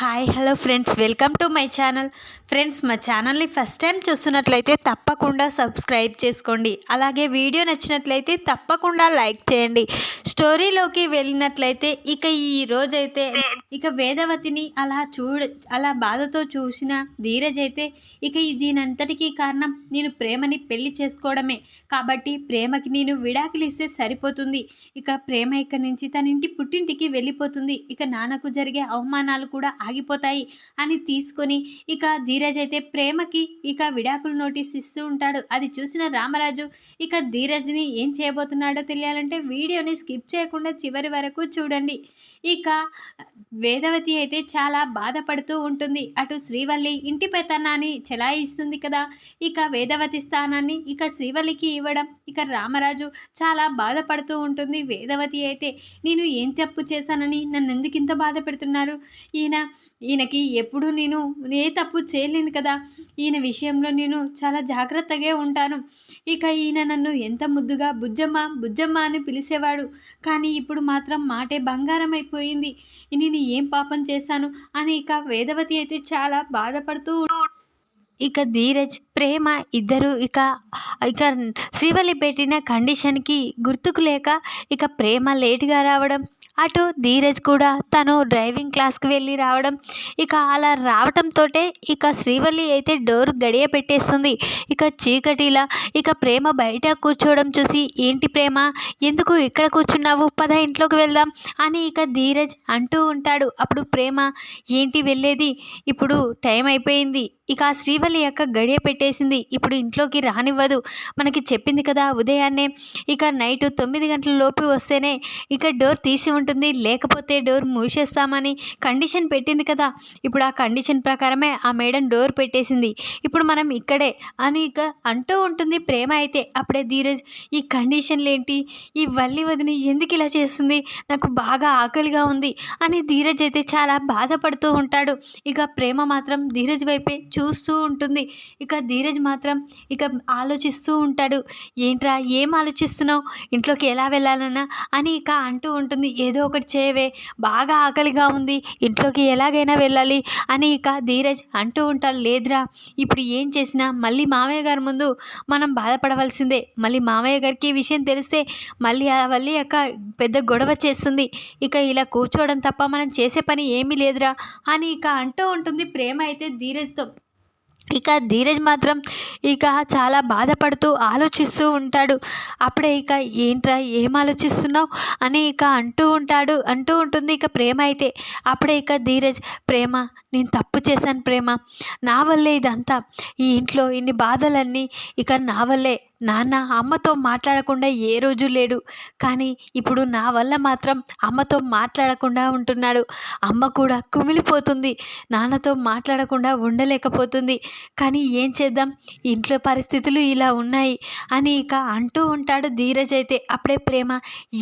Hi hello friends welcome to my channel friends మా ఛానల్ని first time చూస్తున్నట్లయితే తప్పకుండా సబ్స్క్రైబ్ చేసుకోండి. అలాగే వీడియో నచ్చినట్లయితే తప్పకుండా లైక్ చేయండి. స్టోరీలోకి వెళ్ళినట్లయితే ఇక ఈ రోజైతే ఇక వేదవతిని అలా చూడ అలా బాధతో చూసిన ధీరజ్ అయితే ఇక దీనంతటికీ కారణం నేను ప్రేమని పెళ్ళి చేసుకోవడమే. కాబట్టి ప్రేమకి నేను విడాకులు ఇస్తే సరిపోతుంది. ఇక ప్రేమ ఇక్కడి నుంచి తన ఇంటి పుట్టింటికి వెళ్ళిపోతుంది. ఇక నాన్నకు జరిగే అవమానాలు కూడా ఆగిపోతాయి అని తీసుకొని ఇక ధీరజ్ అయితే ప్రేమకి ఇక విడాకులు నోటీస్ ఇస్తూ ఉంటాడు. అది చూసిన రామరాజు ఇక ధీరజ్ని ఏం చేయబోతున్నాడో తెలియాలంటే వీడియోని స్కిప్ చేయకుండా చివరి వరకు చూడండి. ఇక వేదవతి అయితే చాలా బాధపడుతూ ఉంటుంది. అటు శ్రీవల్లి ఇంటి పెత్తనాన్ని చెలాయిస్తుంది కదా. ఇక వేదవతి స్థానాన్ని ఇక శ్రీవల్లికి ఇవ్వడం ఇక రామరాజు చాలా బాధపడుతూ ఉంటుంది. వేదవతి అయితే నేను ఏం తప్పు చేశానని నన్ను ఎందుకు ఇంత బాధ పెడుతున్నారు? ఈయన ఈయనకి ఎప్పుడు నేను ఏ తప్పు చేయలేను కదా. ఈయన విషయంలో నేను చాలా జాగ్రత్తగా ఉంటాను. ఇక ఈయన నన్ను ఎంత ముద్దుగా బుజ్జమ్మ బుజ్జమ్మ అని పిలిచేవాడు. కానీ ఇప్పుడు మాత్రం మాటే బంగారం అయిపోయింది నేను ఏం పాపం చేశాను అని ఇక వేదవతి అయితే చాలా బాధపడుతూ ఇక ధీరజ్ ప్రేమ ఇద్దరు ఇక ఇక శ్రీవల్లి పెట్టిన కండిషన్కి గుర్తుకు లేక ఇక ప్రేమ లేట్గా రావడం అటు ధీరజ్ కూడా తను డ్రైవింగ్ క్లాస్కి వెళ్ళి రావడం ఇక అలా రావడంతో ఇక శ్రీవల్లి అయితే డోర్ గడియ పెట్టేస్తుంది. ఇక చీకటిలా ఇక ప్రేమ బయట కూర్చోవడం చూసి ఏంటి ప్రేమ? ఎందుకు ఇక్కడ కూర్చున్నావు? పద ఇంట్లోకి వెళ్దాం అని ఇక ధీరజ్ అంటూ ఉంటాడు. అప్పుడు ప్రేమ ఏంటి వెళ్ళేది? ఇప్పుడు టైం అయిపోయింది. ఇక ఆ శ్రీవల్లి యొక్క గడియ పెట్టేసింది. ఇప్పుడు ఇంట్లోకి రానివ్వదు. మనకి చెప్పింది కదా ఉదయాన్నే. ఇక నైట్ తొమ్మిది గంటల లోపు వస్తేనే ఇక డోర్ తీసి ఉంటుంది. లేకపోతే డోర్ మూసేస్తామని కండిషన్ పెట్టింది కదా. ఇప్పుడు ఆ కండిషన్ ప్రకారమే ఆ మేడం డోర్ పెట్టేసింది. ఇప్పుడు మనం ఇక్కడే అని ఇక అంటూ ఉంటుంది ప్రేమ అయితే. అప్పుడే ధీరజ్ ఈ కండిషన్లు ఏంటి? ఈ వల్లి వదిని ఎందుకు ఇలా చేస్తుంది? నాకు బాగా ఆకలిగా ఉంది అని ధీరజ్ అయితే చాలా బాధపడుతూ ఉంటాడు. ఇక ప్రేమ మాత్రం ధీరజ్ వైపే చూస్తూ ఉంటుంది. ఇక ధీరజ్ మాత్రం ఇక ఆలోచిస్తూ ఉంటాడు. ఏంట్రా ఏం ఆలోచిస్తున్నావు? ఇంట్లోకి ఎలా వెళ్ళాలన్నా? అని ఇక అంటూ ఉంటుంది. ఏదో ఒకటి చేయవే బాగా ఆకలిగా ఉంది. ఇంట్లోకి ఎలాగైనా వెళ్ళాలి. అని ఇక ధీరజ్ అంటూ ఉంటాడు. లేదురా ఇప్పుడు ఏం చేసినా మళ్ళీ మామయ్య గారి ముందు మనం బాధపడవలసిందే. మళ్ళీ మామయ్య గారికి ఈ విషయం తెలిస్తే మళ్ళీ మళ్ళీ వల్లి పెద్ద గొడవ చేస్తుంది. ఇక ఇలా కూర్చోవడం తప్ప మనం చేసే పని ఏమీ లేదురా. అని ఇక అంటూ ఉంటుంది. ప్రేమ అయితే ధీరజ్తో ఇక ధీరజ్ మాత్రం ఇక చాలా బాధపడుతూ ఆలోచిస్తూ ఉంటాడు. అప్పుడే ఇక ఏంట్రా ఏం ఆలోచిస్తున్నావు? అని ఇక అంటూ ఉంటాడు అంటూ ఉంటుంది ఇక ప్రేమ అయితే. అప్పుడే ఇక ధీరజ్ ప్రేమ నేను తప్పు చేశాను ప్రేమ. నా వల్లే ఇదంతా. ఈ ఇంట్లో ఇన్ని బాధలన్నీ ఇక నా వల్లే. నాన్న అమ్మతో మాట్లాడకుండా ఏ రోజు లేడు. కానీ ఇప్పుడు నా వల్ల మాత్రం అమ్మతో మాట్లాడకుండా ఉంటున్నాడు. అమ్మ కూడా కుమిలిపోతుంది. నాన్నతో మాట్లాడకుండా ఉండలేకపోతుంది. కానీ ఏం చేద్దాం? ఇంట్లో పరిస్థితులు ఇలా ఉన్నాయి అని ఇక అంటూ ఉంటాడు ధీరజ్ అయితే. అప్పుడే ప్రేమ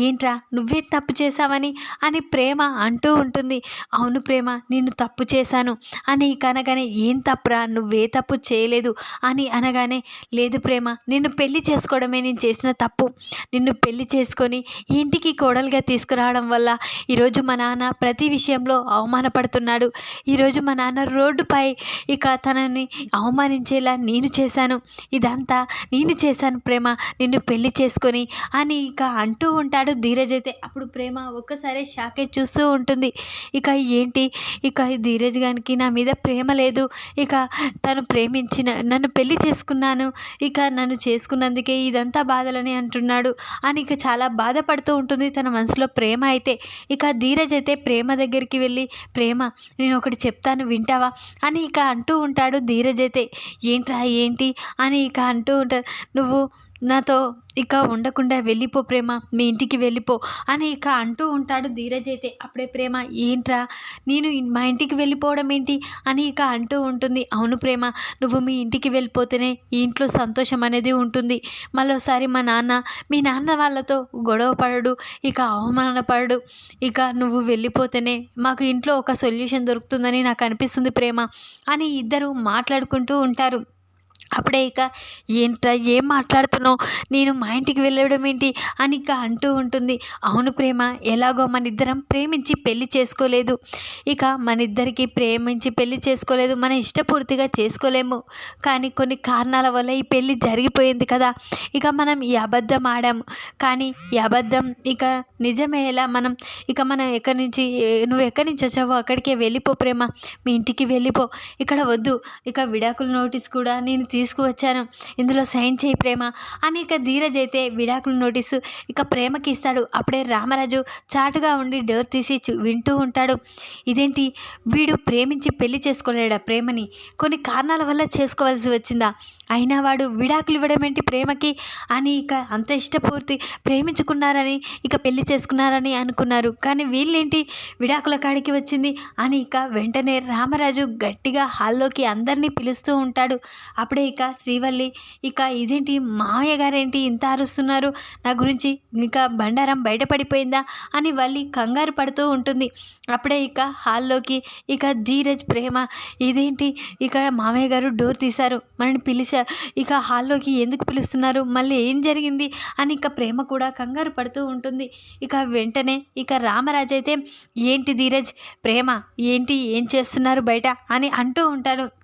ఏంట్రా నువ్వే తప్పు చేశావని? అని ప్రేమ అంటూ ఉంటుంది. అవును ప్రేమ నేను తప్పు చేశాను. అని ఇక అనగానే ఏం తప్పురా? నువ్వే తప్పు చేయలేదు. అని అనగానే లేదు ప్రేమ నిన్ను పెళ్ళి చేసుకోవడమే నేను చేసిన తప్పు. నిన్ను పెళ్ళి చేసుకొని ఇంటికి కోడలుగా తీసుకురావడం వల్ల ఈరోజు మా నాన్న ప్రతి విషయంలో అవమానపడుతున్నాడు. ఈరోజు మా నాన్న రోడ్డుపై ఇక తనని అవమానించేలా నేను చేశాను. ఇదంతా నేను చేశాను ప్రేమ. నిన్ను పెళ్ళి చేసుకొని అని ఇక అంటూ ఉంటాడు ధీరజ్ అయితే. అప్పుడు ప్రేమ ఒక్కసారి షాకే చూస్తూ ఉంటుంది. ఇక ఏంటి? ఇక ధీరజ్ గారికి నా మీద ప్రేమ లేదు. ఇక తను ప్రేమించిన నన్ను పెళ్ళి చేసుకున్నాను. ఇక నన్ను చేసుకు చేసుకున్నందుకే ఇదంతా బాధలని అంటున్నాడు. అని ఇక చాలా బాధపడుతూ ఉంటుంది తన మనసులో ప్రేమ అయితే. ఇక ధీరజ్ అయితే ప్రేమ దగ్గరికి వెళ్ళి ప్రేమ నేను ఒకటి చెప్తాను వింటావా? అని ఇక అంటూ ఉంటాడు ధీరజ్ అయితే. ఏంట్రా ఏంటి? అని ఇక అంటూ ఉంటాడు. నువ్వు నాతో ఇక ఉండకుండా వెళ్ళిపో ప్రేమ మీ ఇంటికి వెళ్ళిపో అని ఇక అంటూ ఉంటాడు ధీరజ్ అయితే. అప్పుడే ప్రేమ ఏంట్రా? నేను మా ఇంటికి వెళ్ళిపోవడం ఏంటి? అని ఇక అంటూ ఉంటుంది. అవును ప్రేమ నువ్వు మీ ఇంటికి వెళ్ళిపోతేనే ఈ ఇంట్లో సంతోషం అనేది ఉంటుంది. మరోసారి మా నాన్న మీ నాన్న వాళ్ళతో గొడవ పడడు ఇక అవమానపడడు ఇక నువ్వు వెళ్ళిపోతేనే మాకు ఇంట్లో ఒక సొల్యూషన్ దొరుకుతుందని నాకు అనిపిస్తుంది ప్రేమ అని ఇద్దరు మాట్లాడుకుంటూ ఉంటారు. అప్పుడే ఇక ఏంట్రా ఏం మాట్లాడుతున్నావు? నేను మా ఇంటికి వెళ్ళడం ఏంటి? అని ఇక అంటూ ఉంటుంది. అవును ప్రేమ ఎలాగో మన ఇద్దరం ప్రేమించి పెళ్ళి చేసుకోలేదు. ఇక మన ఇద్దరికి ప్రేమించి పెళ్ళి చేసుకోలేదు. మన ఇష్టపూర్తిగా చేసుకోలేము. కానీ కొన్ని కారణాల వల్ల ఈ పెళ్ళి జరిగిపోయింది కదా. ఇక మనం ఈ అబద్ధం ఆడాము కానీ ఈ అబద్ధం ఇక నిజమేలా మనం ఇక మనం ఎక్కడి నుంచి నువ్వు ఎక్కడి నుంచి వచ్చావో అక్కడికే వెళ్ళిపో ప్రేమ. మీ ఇంటికి వెళ్ళిపో. ఇక్కడ వద్దు. ఇక విడాకుల నోటీస్ కూడా నేను తీసుకువచ్చాను. ఇందులో సైన్ చేయి ప్రేమ. అని ఇక ధీరజ్ అయితే విడాకుల నోటీసు ఇక ప్రేమకి ఇస్తాడు. అప్పుడే రామరాజు చాటుగా ఉండి డోర్ తీసి వింటూ ఉంటాడు. ఇదేంటి? వీడు ప్రేమించి పెళ్ళి చేసుకోలేడా ప్రేమని? కొన్ని కారణాల వల్ల చేసుకోవాల్సి వచ్చిందా? అయినా వాడు విడాకులు ఇవ్వడం ఏంటి ప్రేమకి? అని ఇక అంత ఇష్టపూర్తి ప్రేమించుకున్నారని ఇక పెళ్ళి చేసుకున్నారని అనుకున్నారు. కానీ వీళ్ళేంటి? విడాకుల కాడికి వచ్చింది అని ఇక వెంటనే రామరాజు గట్టిగా హాల్లోకి అందరినీ పిలుస్తూ ఉంటాడు. అప్పుడే ఇక శ్రీవల్లి ఇక ఇదేంటి? మామయ్య గారేంటి ఇంత అరుస్తున్నారు? నా గురించి ఇంకా బండారం బయటపడిపోయిందా? అని వల్లి కంగారు పడుతూ ఉంటుంది. అప్పుడే ఇక హాల్లోకి ఇక ధీరజ్ ప్రేమ ఇదేంటి? ఇక మామయ్య గారు డోర్ తీశారు. మనని పిలిచా ఇక హాల్లోకి ఎందుకు పిలుస్తున్నారు? మళ్ళీ ఏం జరిగింది? అని ఇక ప్రేమ కూడా కంగారు పడుతూ ఉంటుంది. ఇక వెంటనే ఇక రామరాజు అయితే ఏంటి ధీరజ్? ప్రేమ? ఏంటి? ఏం చేస్తున్నారు బయట? అని అంటూ ఉంటాడు.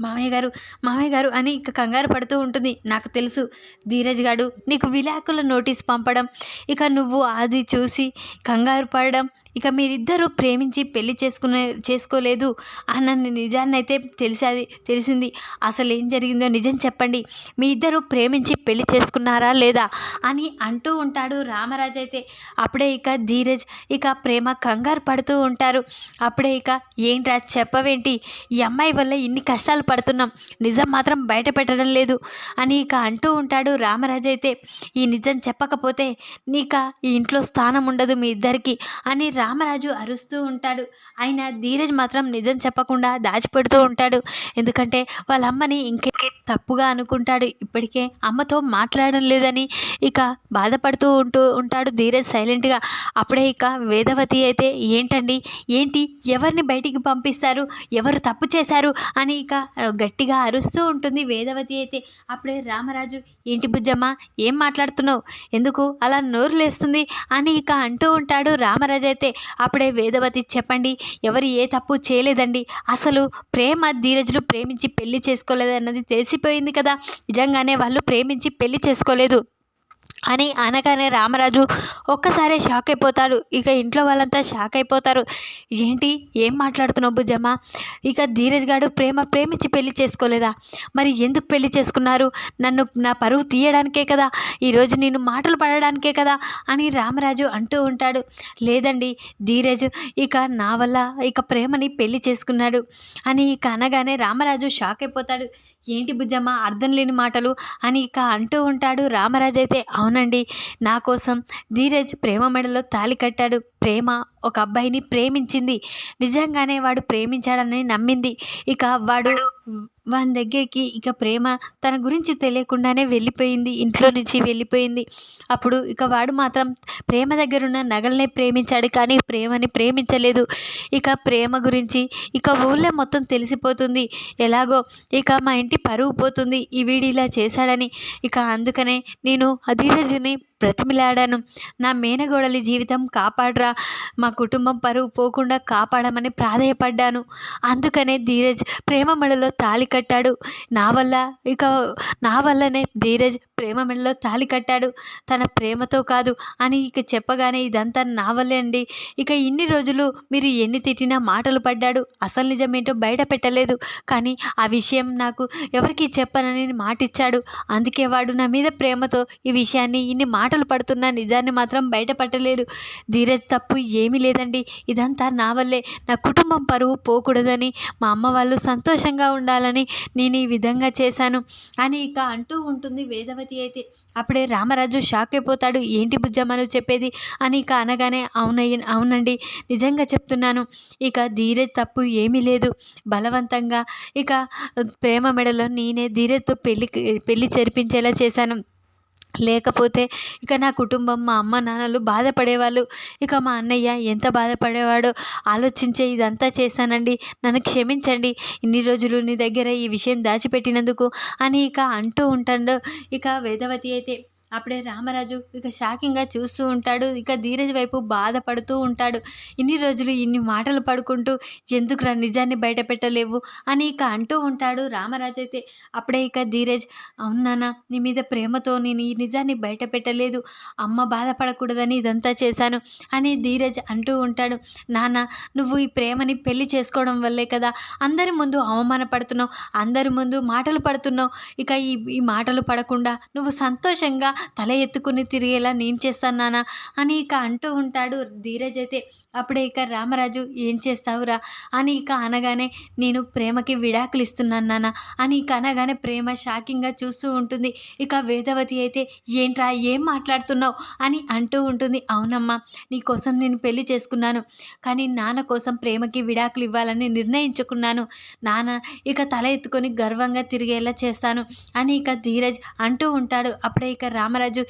మామయ్య గారు మామయ్య గారు అని ఇక కంగారు పడుతూ ఉంటుంది. నాకు తెలుసు ధీరజ్ గారు నీకు విలాకుల నోటీస్ పంపడం ఇక నువ్వు అది చూసి కంగారు పడడం ఇక మీరిద్దరూ ప్రేమించి పెళ్ళి చేసుకునే చేసుకోలేదు అన్న నిజాన్నైతే అయితే తెలిసేది తెలిసింది. అసలు ఏం జరిగిందో నిజం చెప్పండి. మీ ఇద్దరు ప్రేమించి పెళ్ళి చేసుకున్నారా లేదా అని అంటూ ఉంటాడు రామరాజు అయితే. అప్పుడే ఇక ధీరజ్ ఇక ప్రేమ కంగారు పడుతూ ఉంటారు. అప్పుడే ఇక ఏంట్రా చెప్పవేంటి? ఈ అమ్మాయి వల్ల ఇన్ని కష్టాలు పడుతున్నాం. నిజం మాత్రం బయట పెట్టడం లేదు అని ఇక అంటూ ఉంటాడు రామరాజు అయితే. ఈ నిజం చెప్పకపోతే నీక ఈ ఇంట్లో స్థానం ఉండదు మీ ఇద్దరికి అని రామరాజు అరుస్తూ ఉంటాడు. ఆయన ధీరజ్ మాత్రం నిజం చెప్పకుండా దాచిపెడుతూ ఉంటాడు. ఎందుకంటే వాళ్ళ అమ్మని ఇంకే తప్పుగా అనుకుంటాడు. ఇప్పటికే అమ్మతో మాట్లాడడం లేదని ఇక బాధపడుతూ ఉంటూ ఉంటాడు ధీరజ్ సైలెంట్గా అప్పుడే ఇక వేదవతి అయితే ఏంటండి? ఏంటి? ఎవరిని బయటికి పంపిస్తారు? ఎవరు తప్పు చేశారు? అని ఇక గట్టిగా అరుస్తూ ఉంటుంది వేదవతి అయితే. అప్పుడే రామరాజు ఏంటి బుజ్జమ్మ? ఏం మాట్లాడుతున్నావు? ఎందుకు అలా నోరు లేస్తుంది? అని ఇక అంటూ ఉంటాడు రామరాజు అయితే. అప్పుడే వేదవతి చెప్పండి ఎవరు ఏ తప్పు చేయలేదండి? అసలు ప్రేమ ధీరజులు ప్రేమించి పెళ్ళి చేసుకోలేదన్నది తెలిసిపోయింది కదా? నిజంగానే వాళ్ళు ప్రేమించి పెళ్ళి చేసుకోలేదు. అని అనగానే రామరాజు ఒక్కసారే షాక్ అయిపోతాడు. ఇక ఇంట్లో వాళ్ళంతా షాక్ అయిపోతారు. ఏంటి? ఏం మాట్లాడుతున్నావు బుజ్జమ్మ ఇక ధీరజ్ గారు ప్రేమ ప్రేమించి పెళ్ళి చేసుకోలేదా? మరి ఎందుకు పెళ్ళి చేసుకున్నారు? నన్ను నా పరువు తీయడానికే కదా? ఈరోజు నేను మాటలు పడడానికే కదా? అని రామరాజు అంటూ ఉంటాడు. లేదండి ధీరజ్ ఇక నా వల్ల ఇక ప్రేమని పెళ్ళి చేసుకున్నాడు అని ఇక అనగానే రామరాజు షాక్ అయిపోతాడు. ఏంటి బుజ్జమ్మ అర్థం లేని మాటలు అని ఇక అంటూ ఉంటాడు రామరాజు అయితే. అవునండి నా కోసం ధీరజ్ ప్రేమ మెడలో తాలి కట్టాడు. ప్రేమ ఒక అబ్బాయిని ప్రేమించింది. నిజంగానే వాడు ప్రేమించాడని నమ్మింది. ఇక వాడు వాని దగ్గరికి ఇక ప్రేమ తన గురించి తెలియకుండానే వెళ్ళిపోయింది. ఇంట్లో నుంచి వెళ్ళిపోయింది. అప్పుడు ఇక వాడు మాత్రం ప్రేమ దగ్గరున్న నగల్నే ప్రేమించాడు కానీ ప్రేమని ప్రేమించలేదు. ఇక ప్రేమ గురించి ఇక ఊళ్ళో మొత్తం తెలిసిపోతుంది. ఎలాగో ఇక మా ఇంటి పరువు పోతుంది. ఈ వీడి ఇలా చేశాడని ఇక అందుకనే నేను అధీరజుని బ్రతిమిలాడాను. నా మేనగోడలి జీవితం కాపాడరా. మా కుటుంబం పరువు పోకుండా కాపాడమని ప్రాధేయపడ్డాను. అందుకనే ధీరజ్ ప్రేమ మెడలో తాళి కట్టాడు. నా వల్ల ఇక నా వల్లనే ధీరజ్ ప్రేమ మెడలో తాళి కట్టాడు. తన ప్రేమతో కాదు అని ఇక చెప్పగానే ఇదంతా నా వల్లే అండి. ఇక ఇన్ని రోజులు మీరు ఎన్ని తిట్టినా మాటలు పడ్డాడు. అసలు నిజమేంటో బయట పెట్టలేదు. కానీ ఆ విషయం నాకు ఎవరికి చెప్పనని మాటిచ్చాడు. అందుకే వాడు నా మీద ప్రేమతో ఈ విషయాన్ని ఇన్ని మాట మాటలు పడుతున్న నిజాన్ని మాత్రం బయటపట్టలేడు ధీరజ్ తప్పు ఏమీ లేదండి. ఇదంతా నా వల్లే. నా కుటుంబం పరువు పోకూడదని మా అమ్మ వాళ్ళు సంతోషంగా ఉండాలని నేను ఈ విధంగా చేశాను. అని ఇక అంటూ ఉంటుంది వేదవతి అయితే. అప్పుడే రామరాజు షాక్ అయిపోతాడు. ఏంటి బుజ్జమ్మను చెప్పేది? అని ఇక అనగానే అవునయ్య అవునండి. నిజంగా చెప్తున్నాను. ఇక ధీరజ్ తప్పు ఏమీ లేదు. బలవంతంగా ఇక ప్రేమ మెడలో నేనే ధీరజ్తో పెళ్ళి పెళ్ళి చేర్పించేలా చేశాను. లేకపోతే ఇక నా కుటుంబం మా అమ్మ నాన్నలు బాధపడేవాళ్ళు. ఇక మా అన్నయ్య ఎంత బాధపడేవాడో ఆలోచించే ఇదంతా చేశానండి. నన్ను క్షమించండి. ఇన్ని రోజులు నీ దగ్గర ఈ విషయం దాచిపెట్టినందుకు అని ఇక అంటూ ఉంటాడు. ఇక వేదవతి అయితే అప్పుడే రామరాజు ఇక షాకింగ్గా చూస్తూ ఉంటాడు. ఇక ధీరజ్ వైపు బాధపడుతూ ఉంటాడు. ఇన్ని రోజులు ఇన్ని మాటలు పడుకుంటూ ఎందుకురా నిజాన్ని బయట పెట్టలేవు అని ఇక అంటూ ఉంటాడు రామరాజు అయితే. అప్పుడే ఇక ధీరజ్ అవునానా నీ మీద ప్రేమతో నేను ఈ నిజాన్ని బయట పెట్టలేదు. అమ్మ బాధపడకూడదని ఇదంతా చేశాను అని ధీరజ్ అంటూ ఉంటాడు. నాన్న నువ్వు ఈ ప్రేమని పెళ్ళి చేసుకోవడం వల్లే కదా. అందరి ముందు అవమానపడుతున్నావు. అందరి ముందు మాటలు పడుతున్నావు. ఇక ఈ ఈ మాటలు పడకుండా నువ్వు సంతోషంగా తల ఎత్తుకుని తిరిగేలా నేను చేస్తాను నాన్న అని ఇక అంటూ ఉంటాడు ధీరజ్ అయితే. అప్పుడే ఇక రామరాజు ఏం చేస్తావురా? అని ఇక అనగానే నేను ప్రేమకి విడాకులు ఇస్తున్నాను నాన్న అని ఇక అనగానే ప్రేమ షాకింగ్గా చూస్తూ ఉంటుంది. ఇక వేదవతి అయితే ఏంట్రా ఏం మాట్లాడుతున్నావు? అని అంటూ ఉంటుంది. అవునమ్మా నీకోసం నేను పెళ్ళి చేసుకున్నాను. కానీ నాన్న కోసం ప్రేమకి విడాకులు ఇవ్వాలని నిర్ణయించుకున్నాను. నాన్న ఇక తల ఎత్తుకొని గర్వంగా తిరిగేలా చేస్తాను అని ఇక ధీరజ్ అంటూ ఉంటాడు. అప్పుడే ఇక రామరాజు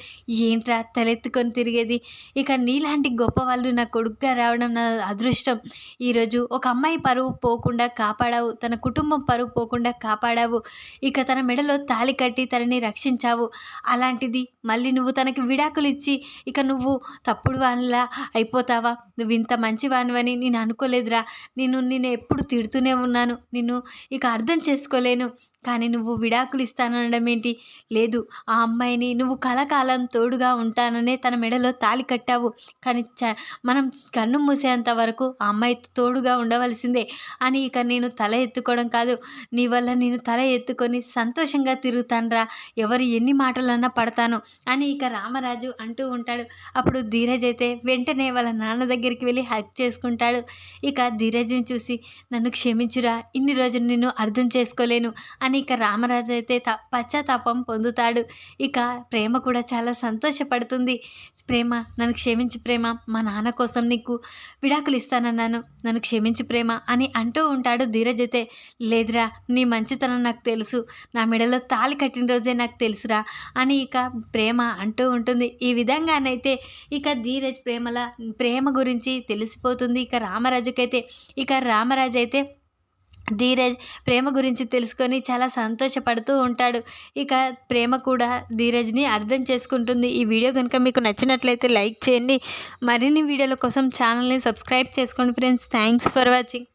ఏంట్రా తలెత్తుకొని తిరిగేది? ఇక నీలాంటి గొప్ప వాళ్ళు నా కొడుకుగా రావడం నా అదృష్టం. ఈరోజు ఒక అమ్మాయి పరువు పోకుండా కాపాడావు తన కుటుంబం పరువు పోకుండా కాపాడావు. ఇక తన మెడలో తాలి కట్టి తనని రక్షించావు. అలాంటిది మళ్ళీ నువ్వు తనకి విడాకులు ఇచ్చి ఇక నువ్వు తప్పుడు వానిలా అయిపోతావా? నువ్వు ఇంత మంచి వానివని నేను అనుకోలేదురా. నేను నేను ఎప్పుడు తిడుతూనే ఉన్నాను. నిన్ను ఇక అర్థం చేసుకోలేను. కానీ నువ్వు విడాకులు ఇస్తానడం ఏంటి? లేదు ఆ అమ్మాయిని నువ్వు కలకాలం తోడుగా ఉంటాననే తన మెడలో తాలి కట్టావు. కానీ చ మనం కన్ను మూసేంత వరకు ఆ అమ్మాయి తోడుగా ఉండవలసిందే అని ఇక నేను తల ఎత్తుకోవడం కాదు. నీ వల్ల నేను తల ఎత్తుకొని సంతోషంగా తిరుగుతానురా. ఎవరు ఎన్ని మాటలన్నా పడతాను అని ఇక రామరాజు అంటూ ఉంటాడు. అప్పుడు ధీరజ్ అయితే వెంటనే వాళ్ళ నాన్న దగ్గరికి వెళ్ళి హక్ చేసుకుంటాడు. ఇక ధీరజ్ని చూసి నన్ను క్షమించురా. ఇన్ని రోజులు నిన్ను అర్థం చేసుకోలేను అని కానీ ఇక రామరాజు అయితే త పశ్చాత్తాపం పొందుతాడు. ఇక ప్రేమ కూడా చాలా సంతోషపడుతుంది. ప్రేమ నన్ను క్షమించు ప్రేమ మా నాన్న కోసం నీకు విడాకులు ఇస్తానన్నాను. నన్ను క్షమించు ప్రేమ అని అంటూ ఉంటాడు ధీరజ్ అయితే. లేదురా నీ మంచితనం నాకు తెలుసు. నా మెడలో తాళి కట్టిన రోజే నాకు తెలుసురా అని ఇక ప్రేమ అంటూ ఉంటుంది. ఈ విధంగానైతే ఇక ధీరజ్ ప్రేమల ప్రేమ గురించి తెలిసిపోతుంది. ఇక రామరాజుకైతే ఇక రామరాజు అయితే ధీరజ్ ప్రేమ గురించి తెలుసుకొని చాలా సంతోషపడుతూ ఉంటాడు. ఇక ప్రేమ కూడా ధీరజ్ని అర్థం చేసుకుంటుంది. ఈ వీడియో కనుక మీకు నచ్చినట్లయితే లైక్ చేయండి. మరిన్ని వీడియోల కోసం ఛానల్ని సబ్స్క్రైబ్ చేసుకోండి ఫ్రెండ్స్. Thanks for watching.